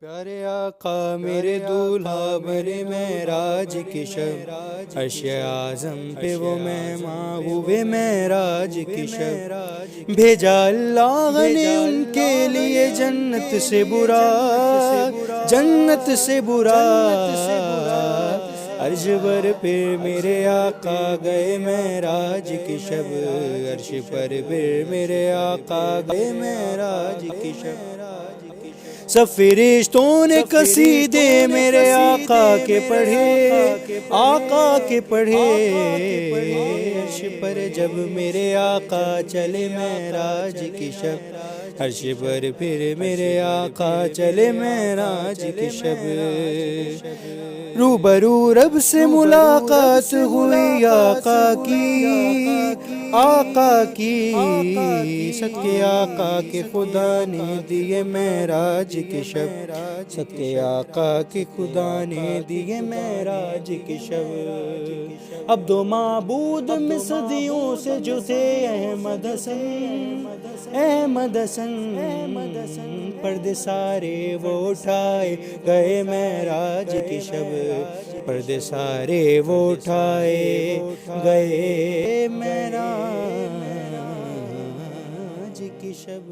پیارے آقا میرے دولہا میرے معراج کی شب۔ عرش اعظم پہ وہ مہمان ہوئے معراج کی شب۔ بھیجا اللہ نے ان کے لیے جنت سے برا۔ جنت سے برا۔ عرش پر پھر میرے آقا گئے معراج کی شب۔ عرش پر پھر میرے آقا گئے معراج کی شب۔ سب فرشتوں نے قصیدے میرے آقا کے پڑھے۔ آقا کے پڑھے۔ عرش پر جب میرے آقا چلے معراج کی شب عرش پر پھر میرے آقا چلے معراج کی شب۔ روبرو رب سے ملاقات ہوئی آقا کی۔ آقا کی۔ صدقے آقا کے خدا نے دیے معراج کی شب۔ صدقے آقا کے خدا نے دیے معراج کی شب۔ اب دو معبود میں صدیوں سے جو تھے احمد حسن احمد حسن مدسن پردے سارے وہ اٹھائے گئے معراج کی شب پرد سارے وہ اٹھائے گئے معراج کی شب